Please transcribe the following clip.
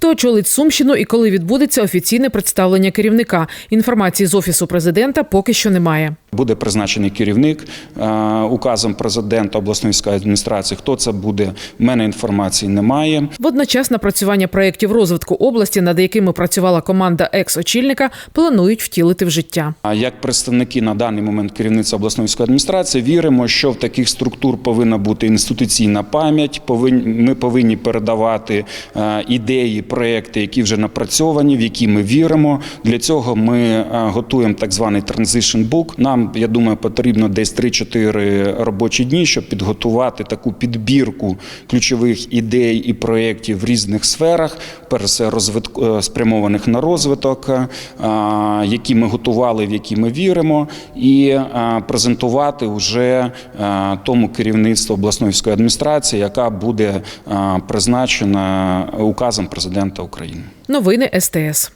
Хто очолить Сумщину і коли відбудеться офіційне представлення керівника? Інформації з офісу президента поки що немає. Буде призначений керівник е, указом президента обласної військової адміністрації. Хто це буде? В мене інформації немає. Водночас напрацювання проєктів розвитку області, над якими працювала команда екс-очільника, планують втілити в життя. А як представники на даний момент керівництва обласної військової адміністрації віримо, що в таких структур повинна бути інституційна пам'ять. Ми повинні передавати е, ідеї, проекти, які вже напрацьовані, в які ми віримо. Для цього ми е, готуємо так званий transition book. Нам я думаю, потрібно десь 3-4 робочі дні, щоб підготувати таку підбірку ключових ідей і проєктів в різних сферах, перш розвитку е, спрямованих на розвиток, е, які ми готували, в які ми віримо, і презентувати вже тому керівництву обласної військової адміністрації, яка буде призначена указом президента України. Новини СТС.